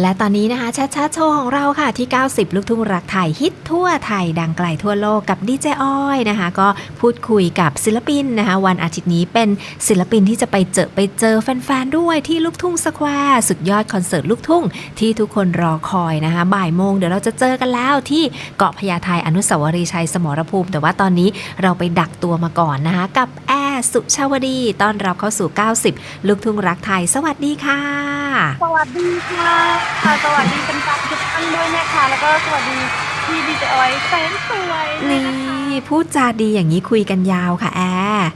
และตอนนี้นะคะชัดชัดโชว์ของเราค่ะที่ 90 ลูกทุ่งรักไทยฮิตทั่วไทยดังไกลทั่วโลกกับดีเจอ้อยนะคะ ก็พูดคุยกับศิลปินนะคะ วันอาทิตย์นี้เป็นศิลปินที่จะไปเจอไปเจอแฟนๆ ด้วยที่ลูกทุ่งสแควร์สุดยอดคอนเสิร์ตลูกทุ่ง ที่ทุกคนรอคอยนะคะ บ่ายโมงเดี๋ยวเราจะเจอกันแล้วที่เกาะพญาไทอนุสาวรีย์ชัยสมรภูมิ แต่ว่าตอนนี้เราไปดักตัวมาก่อนนะคะกับแอ สุชาวดีต้อนรับเข้าสู่ 90 ลูกทุ่งรักไทย สวัสดีค่ะ สวัสดีค่ะค่ะสวัสดีเป็นแฟนทุกท่านด้วยนะคะ แล้วก็สวัสดีพี่ดีเจออยแสนสวยนี่พูดจาดีอย่างนี้คุยกันยาวค่ะแอร์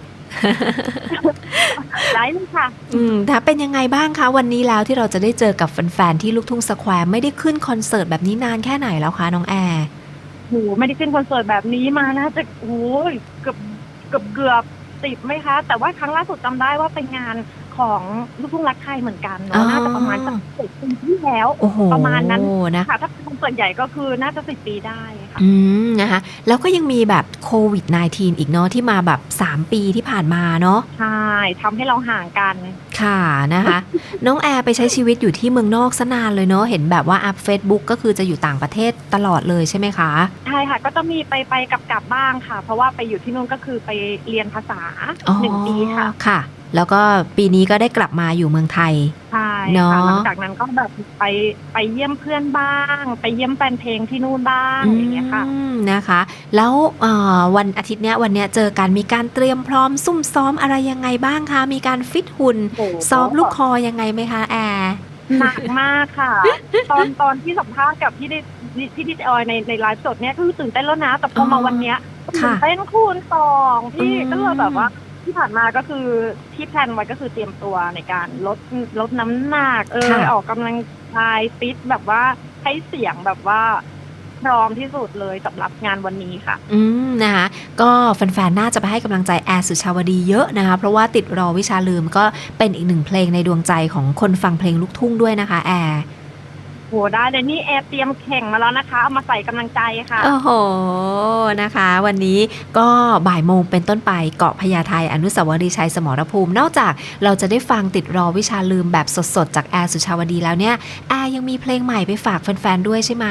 ไลฟ์เลยค่ะอืมถ้าเป็นยังไงบ้างคะวันนี้แล้วที่เราจะได้เจอกับแฟนๆที่ลูกทุ่งสแควร์ไม่ได้ขึ้นคอนเสิร์ตแบบนี้นานแค่ไหนแล้วคะน้องแอร์โหไม่ได้ขึ้นคอนเสิร์ตแบบนี้มาน่าจะโอ้ยเกือบเกือบเกือบ สิบไหมคะ แต่ว่าครั้งล่าสุดจำได้ว่าเป็นงานของลูกทุ่งรักไทยเหมือนกันอ๋อเนาะน่าจะประมาณสักสิบปีที่แล้ว โอ้โหประมาณนั้น นะ ค่ะ ถ้าเป็นคอนเสิร์ตใหญ่ก็คือน่าจะสิบปีได้ค่ะ อืมนะคะ แล้วก็ยังมีแบบโควิด -19 อีกเนาะที่มาแบบ 3 ปีที่ผ่านมาเนาะ ใช่ทำให้เราห่างกัน ค่ะนะคะ น้องแอร์ไปใช้ชีวิตอยู่ที่เมืองนอกซะนานเลยเนาะเห็นแบบว่าอัพเฟซบุ๊กก็คือจะอยู่ต่างประเทศตลอดเลยใช่ไหมคะใช่ค่ะก็จะมีไปไปกลับกลับบ้างค่ะ เพราะว่าไปอยู่ที่นู่นก็คือไปเรียนภาษาอ๋อหนึ่งปีค่ะค่ะแล้วก็ปีนี้ก็ได้กลับมาอยู่เมืองไทย ใช่เนอะ ค่ะหลังจากนั้นก็แบบไปไปเยี่ยมเพื่อนบ้าง ไปเยี่ยมแฟนเพลงที่นู่นบ้างอย่างเงี้ยค่ะ อืมนะคะ แล้วเอ่อวันอาทิตย์เนี้ยวันเนี้ยเจอกันมีการเตรียมพร้อมซุ่มซ้อมอะไรยังไงบ้างคะมีการฟิตหุ่นโอ้โห ซ้อมลูกคอยังไงไหมคะแอร์ หนักมากค่ะ ตอนตอนที่สัมภาษณ์กับพี่ดิพี่ดิจออยในในไลฟ์สดเนี่ยก็คือตื่นเต้นแล้วนะ แต่พอมาวันเนี้ยตื่ค่ะนเต้นคูณสองพี่อืม ก็เลยแบบว่า ที่ผ่านมาก็คือที่แพลนไว้ก็คือเตรียมตัวในการลดลดน้ำหนักเออออกกำลังกายฟิตแบบว่าให้เสียงแบบว่า พร้อมที่สุดเลยสำหรับงานวันนี้ค่ะ อืมนะคะก็แฟนๆ น่าจะไปให้กำลังใจแอร์สุชาวดีเยอะนะคะ เพราะว่าติดรอวิชาลืมก็เป็นอีกหนึ่งเพลงในดวงใจของคนฟังเพลงลูกทุ่งด้วยนะคะแอร์ โหได้เลยนี่แอร์เตรียมแข่งมาแล้วนะคะ เอามาใส่กำลังใจค่ะ โอ้โหนะคะ วันนี้ก็บ่ายโมงเป็นต้นไปเกาะพญาไทอนุสาวรีย์ชัยสมรภูมิ นอกจากเราจะได้ฟังติดรอวิชาลืมแบบสดๆ จากแอร์สุชาวดีแล้วเนี่ยแอร์ยังมีเพลงใหม่ไปฝากแฟนๆด้วยใช่ไหม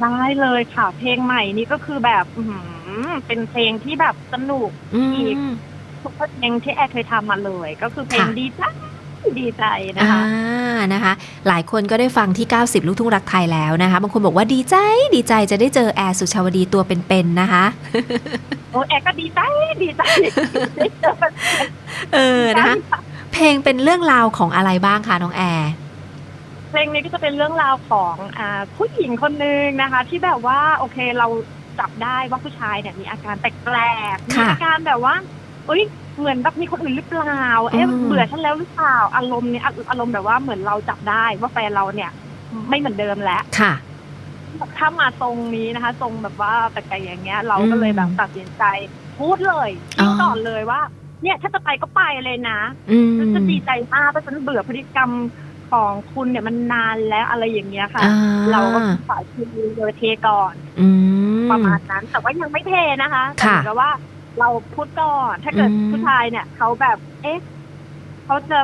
ได้เลยค่ะ เพลงใหม่นี่ก็คือแบบอื้อหือเป็นเพลงที่แบบสนุก อือีกมทุกเพลงที่แอร์เคยทำมาเลย ก็คือเพลงค่ะ ดีใจ ดีใจนะอ่าคะนะคะ หลายคนก็ได้ฟังที่ 90 ลูกทุ่งรักไทยแล้วนะคะ บางคนบอกว่าดีใจดีใจจะได้เจอแอร์สุชาวดีตัวเป็นๆนะคะ โอ้แอร์ก็ดีใจดีใจเออนะคะ เพลงเป็นเรื่องราวของอะไรบ้างคะน้องแอร์ เพลงนี้ก็จะเป็นเรื่องราวของอ่าผู้หญิงคนหนึ่งนะคะ ที่แบบว่าโอเคเราจับได้ว่าผู้ชายเนี่ยมีอาการแปลกๆมีค่ะ อาการแบบว่าเอ้ย เหมือนแบบมีคนอื่นหรือเปล่า เอ๊ะอืม เบื่อฉันแล้วหรือเปล่า อารมณ์เนี่ยอารมณ์แบบว่าเหมือนเราจับได้ว่าแฟนเราเนี่ย ไม่เหมือนเดิมแล้ว ค่ะ ถ้ามาทรงนี้นะคะทรงแบบว่าแปลกๆอย่างเงี้ย เราก็เลยแบบตัดสินใจ พูดเลยอ๋อพูดก่อนเลยว่า เนี่ยถ้าจะไปก็ไปเลยนะอืมฉันจะดีใจมากเพราะฉันเบื่อพฤติกรรมของคุณเนี่ยมันนานแล้วอะไรอย่างเงี้ยค่ะ อ่เราก็ฝ่ายคือเลยเทก่อนอืมประมาณนั้น แต่ว่ายังไม่เทนะคะแต่ค่ะ เหมือนกับว่า เราพูดก่อน ถ้าเกิดอืม ผู้ชายเนี่ยเขาแบบ เอ๊ะเขาจะ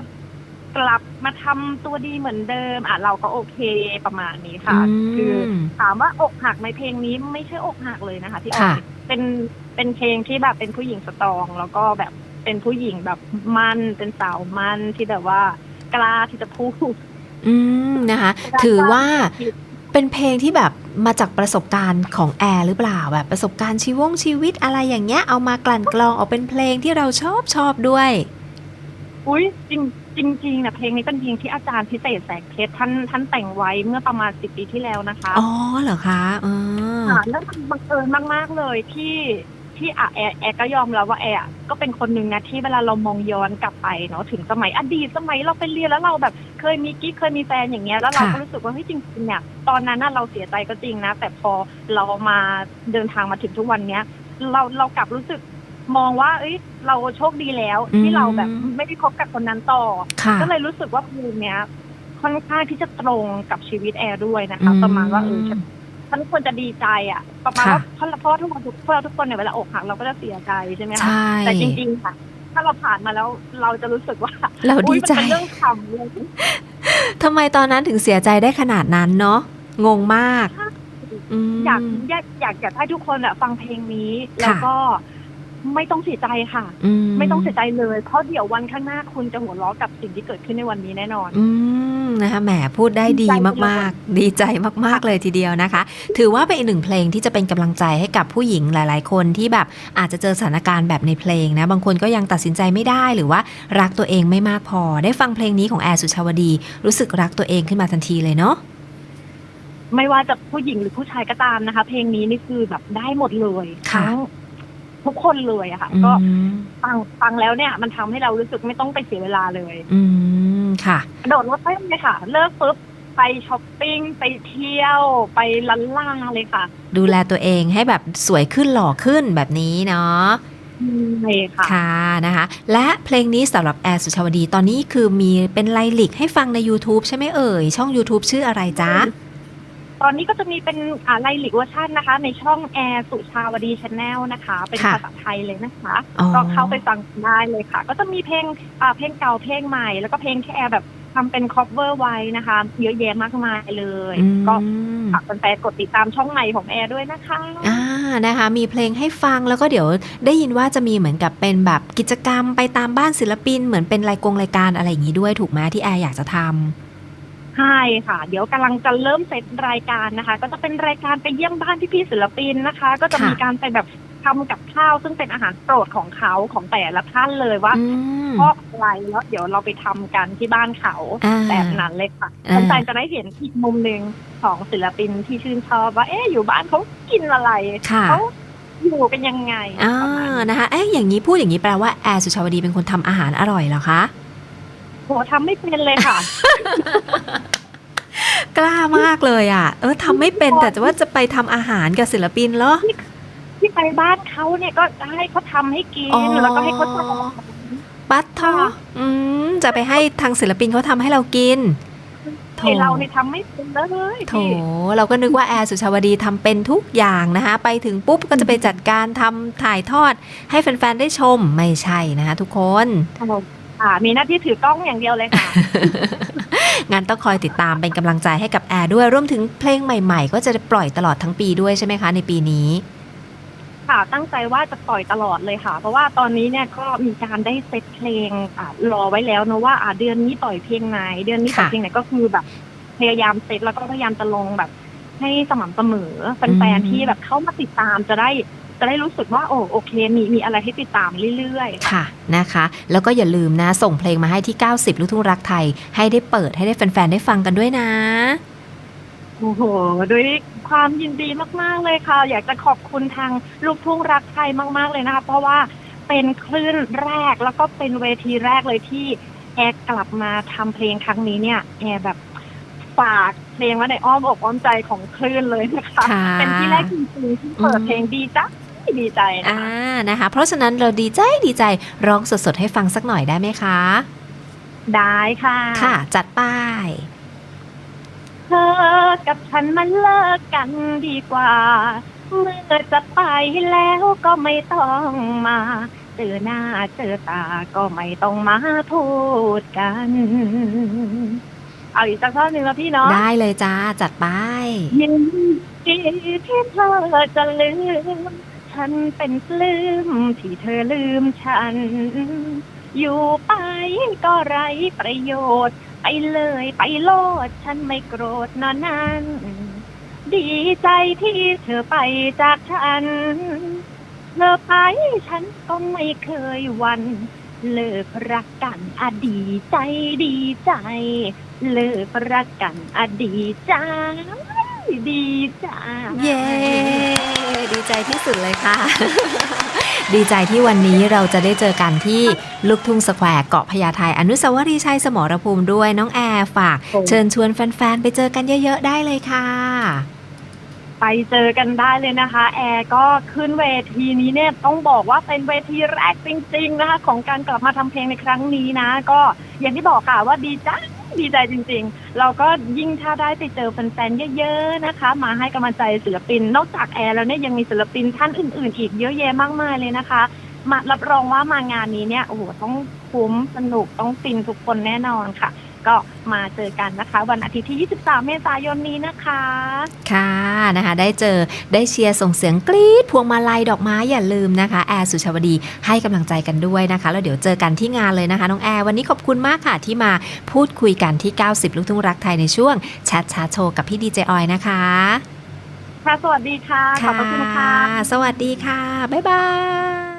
กลับมาทำตัวดีเหมือนเดิม อะเราก็โอเคประมาณนี้ค่ะ คือม ถามว่าอกหักไหมเพลงนี้ไม่ใช่อกหักเลยนะคะ ที่ออค่ะกเป็นเป็นเพลงที่แบบเป็นผู้หญิงสตรอง แล้วก็แบบเป็นผู้หญิงแบบมั่นเป็นสาวมั่นที่แบบว่ากล้าที่จะพูด อืมนะคะ ถือว่า เป็นเพลงที่แบบมาจากประสบการณ์ของแอร์หรือเปล่าแบบประสบการณ์ชีวงชีวิตอะไรอย่างเงี้ยเอามากลั่นกรองออกเป็นเพลงที่เราชอบชอบด้วย อุ้ยจริงจริงๆนะเพลงนี้เป็นเพลงที่อาจารย์พิเศษแสงเพชรท่านท่านแต่งไว้เมื่อประมาณสิบปีที่แล้วนะคะอ๋อเหรอคะอ๋อค่ะแล้วมันบังเอิญมากๆเลยที่ที่อะแอร์แอร์ก็ยอมรับว่าแอร์อะก็เป็นคนหนึ่งนะที่เวลาเรามองย้อนกลับไปเนาะถึงสมัยอดีตสมัยเราไปเรียนแล้วเราแบบ เคยมีกิ๊กเคยมีแฟนอย่างเงี้ยแล้วเราก็รู้สึกว่าเฮ้ยจริงๆเนี่ยตอนนั้นน่ะเราเสียใจก็จริงนะ แต่พอเรามาเดินทางมาถึงทุกวันเนี้ย เราเรากลับรู้สึกมองว่า เอ้ย เราโชคดีแล้วที่เราแบบไม่ได้คบกับคนนั้นต่อ ค่ะ ก็เลยรู้สึกว่าเพลงเนี้ยค่อนข้างที่จะตรงกับชีวิตแอร์ด้วยนะคะ ประมาณว่าเออฉันฉันควรจะดีใจอะประมาณว่าเพราะเพราะว่าทุกคนทุกพวกเราทุกคนเนี่ยเวลาอกหักเราก็จะเสียใจใช่ไหมคะใช่ แต่จริงๆค่ะ ถ้าเราผ่านมาแล้วเราจะรู้สึกว่าเราอุ๊ดียมันใจเป็นเรื่องขำเลยโถทำไมตอนนั้นถึงเสียใจได้ขนาดนั้นเนาะงงมากอืมอยากอยากอยากอยากให้ทุกคนอะฟังเพลงนี้แล้วก็ ไม่ต้องเสียใจค่ะ อืไม่ต้องเสียใจเลย เพราะเดี๋ยววันข้างหน้าคุณจะหัวเราะกับสิ่งที่เกิดขึ้นในวันนี้แน่นอน อืมนะคะแหมพูดได้ดีดีใจมากๆ ดีใจมากๆเลยทีเดียวนะคะ ถือว่าเป็นอีกหนึ่งเพลงที่จะเป็นกำลังใจให้กับผู้หญิงหลาย ๆ คนที่แบบอาจจะเจอสถานการณ์แบบในเพลงนะ บางคนก็ยังตัดสินใจไม่ได้หรือว่ารักตัวเองไม่มากพอ ได้ฟังเพลงนี้ของแอร์สุชาวดี รู้สึกรักตัวเองขึ้นมาทันทีเลยเนาะไม่ว่าจะผู้หญิงหรือผู้ชายก็ตามนะคะ เพลงนี้นี่คือแบบได้หมดเลยค่ะทั้ง ทุกคนเลยอะค่ะอืก็มฟังฟังแล้วเนี่ย มันทำให้เรารู้สึกไม่ต้องไปเสียเวลาเลย อืมค่ะกระโดดรถเต้นเลยค่ะ เลิกปุ๊บไปช้อปปิ้งไปเที่ยวไปลันล่าเลยค่ะ ดูแลตัวเองให้แบบสวยขึ้นหล่อขึ้นแบบนี้เนาะใช่ค่ะ ค่ะนะคะ และเพลงนี้สำหรับแอร์สุชาวดีตอนนี้คือมีเป็นไลลิกให้ฟังใน YouTube ใช่ไหมเอ่ย ช่อง YouTube ชื่ออะไรจ๊ะ ตอนนี้ก็จะมีเป็นอ่าไลลิกเวอร์ชันนะคะ ในช่องแอร์สุชาวดีชาแนลนะคะ เป็นค่ะภาษาไทยเลยนะคะอ๋อ ก็เข้าไปฟังได้เลยค่ะ ก็จะมีเพลงอ่าเพลงเก่าเพลงใหม่ แล้วก็เพลงที่แอร์แบบทำเป็นคอฟเวอร์ไว้นะคะ เยอะแยะมากมายเลย อืมก็ฝากแฟนๆกดติดตามช่องใหม่ของแอร์ด้วยนะคะ อ่านะคะ มีเพลงให้ฟังแล้วก็เดี๋ยวได้ยินว่าจะมีเหมือนกับเป็นแบบกิจกรรมไปตามบ้านศิลปินเหมือนเป็นรายกงรายการอะไรอย่างนี้ด้วยถูกไหมที่แอร์อยากจะทำ ใช่ค่ะ เดี๋ยวกำลังจะเริ่มเซตรายการนะคะ ก็จะเป็นรายการไปเยี่ยมบ้านพี่ๆศิลปินนะคะ ก็จะค่ะมีการไปแบบทำกับข้าวซึ่งเป็นอาหารโปรดของเขาของแต่ละท่านเลยว่าอืมชอบอะไรแล้วเดี๋ยวเราไปทำกันที่บ้านเขาอ่าแบบนั้นเลยค่ะอ่าแฟนๆจะได้เห็นอีกมุมหนึ่งของศิลปินที่ชื่นชอบว่าเอ๊ะอยู่บ้านเขากินอะไรค่ะเขาอยู่กันยังไงอ่าประมาณนี้นะคะเอ๊ะอย่างนี้พูดอย่างนี้แปลว่าแอร์สุชาวดีเป็นคนทำอาหารอร่อยเหรอคะโหทำไม่เป็นเลยค่ะ กล้ามากเลยอะ เออทำไม่เป็นแต่จะว่าจะไปทำอาหารกับศิลปินเหรอ ที่ไปบ้านเขาเนี่ยก็จะให้เขาทำให้กินอ๋อ แล้วก็ให้เขาทำปัดทอค่ะ อืมจะไปให้ทางศิลปินเขาทำให้เรากินโถไอเราเนี่ยทำไม่เป็นเลยโถพี่เราก็นึกว่าแอร์สุชาวดีทำเป็นทุกอย่างนะคะ ไปถึงปุ๊บก็จะไปจัดการทำถ่ายทอด ให้แฟนๆได้ชมไม่ใช่นะคะทุกคนอ่ามีหน้าที่ถือกล้องอย่างเดียวเลยค่ะ งั้นต้องคอยติดตามเป็นกำลังใจให้กับแอร์ด้วยรวมถึงเพลงใหม่ ๆ ก็จะปล่อยตลอดทั้งปีด้วยใช่ไหมคะ ในปีนี้ค่ะตั้งใจว่าจะปล่อยตลอดเลยค่ะ เพราะว่าตอนนี้เนี่ยก็มีการได้เซตเพลงอ่ารอไว้แล้วนะว่าอ่าเดือนนี้ปล่อยเพลงไหน เดือนนี้ปล่อยค่ะเพลงไหนก็คือแบบพยายามเซตแล้วก็พยายามจะลงแบบให้สม่ำเสมอแฟนๆที่แบบเข้ามาติดตามจะได้ จะได้รู้สึกว่าโอ้โอเค มีมีอะไรให้ติดตามเรื่อยๆ ค่ะนะคะ แล้วก็อย่าลืมนะ ส่งเพลงมาให้ที่ 90 ลูกทุ่งรักไทย ให้ได้เปิดให้ได้แฟนๆ ได้ฟังกันด้วยนะ โอ้โหด้วยความยินดีมากๆเลยค่ะ อยากจะขอบคุณทางลูกทุ่งรักไทยมากๆเลยนะคะ เพราะว่าเป็นคลื่นแรกแล้วก็เป็นเวทีแรกเลยที่แอร์กลับมาทำเพลงครั้งนี้เนี่ยแอร์แบบฝากเพลงไว้ในอ้อมอกอ้อมใจของคลื่นเลยนะคะค่ะเป็นที่แรกจริงๆที่เปิดเพลงดีจ้ะ ดีใจนะอ่าคะนะคะ เพราะฉะนั้นเราดีใจดีใจร้องสดๆให้ฟังสักหน่อยได้ไหมคะ ได้ค่ะค่ะ จัดป้าย เธอกับฉันมันเลิกกันดีกว่า เมื่อจะไปแล้วก็ไม่ต้องมาเจอหน้าเจอตาก็ไม่ต้องมาพูดกัน เอาอีกสักท่อนหนึ่งแล้วพี่เนาะ ได้เลยจ้าจัดป้าย ยินดีที่เธอจะลืม ฉันเป็นปลื้มที่เธอลืมฉัน อยู่ไปก็ไรประโยชน์ ไปเลยไปโลดฉันไม่โกรธนอนนั้น ดีใจที่เธอไปจากฉัน เธอไปฉันก็ไม่เคยวันเลิกรักกันอดีใจดีใจ เลิกรักกันอดีใจ ดีใจ เย้ ดีใจที่สุดเลยค่ะ ดีใจที่วันนี้เราจะได้เจอกันที่ลูกทุ่งสแควร์เกาะพญาไทอนุสาวรีย์ชัยสมรภูมิด้วยน้องแอร์ฝาก เชิญชวนแฟนๆ ไปเจอกันเยอะๆ ได้เลยค่ะ ไปเจอกันได้เลยนะคะ แอร์ก็ขึ้นเวทีนี้เนี่ยต้องบอกว่าเป็นเวทีแรกจริง ๆ นะคะ ของการกลับมาทำเพลงในครั้งนี้นะ ก็อย่างที่บอกค่ะว่าดีใจ ดีใจจริง ๆ เราก็ยิ่งถ้าได้ไปเจอแฟนๆเยอะๆนะคะ มาให้กำลังใจศิลปิน นอกจากแอร์แล้วเนี่ยยังมีศิลปินท่านอื่น ๆ อีกเยอะแยะมากมายเลยนะคะ มารับรองว่ามางานนี้เนี่ยโอ้โหต้องคุ้มสนุกต้องฟินทุกคนแน่นอนค่ะ ก็มาเจอกันนะคะ วันอาทิตย์ที่ 23 เมษายนนี้นะคะ ค่ะนะคะ ได้เจอได้เชียร์ส่งเสียงกรี๊ดพวงมาลัยดอกไม้อย่าลืมนะคะ แอร์สุชาวดีให้กำลังใจกันด้วยนะคะ แล้วเดี๋ยวเจอกันที่งานเลยนะคะน้องแอร์วันนี้ขอบคุณมากค่ะที่มาพูดคุยกันที่ 90 ลูกทุ่งรักไทยในช่วงแชทชาโชว์กับพี่ดีเจออยนะคะค่ะสวัสดีค่ะ ขอบพระคุณค่ะ สวัสดีค่ะ บ๊ายบาย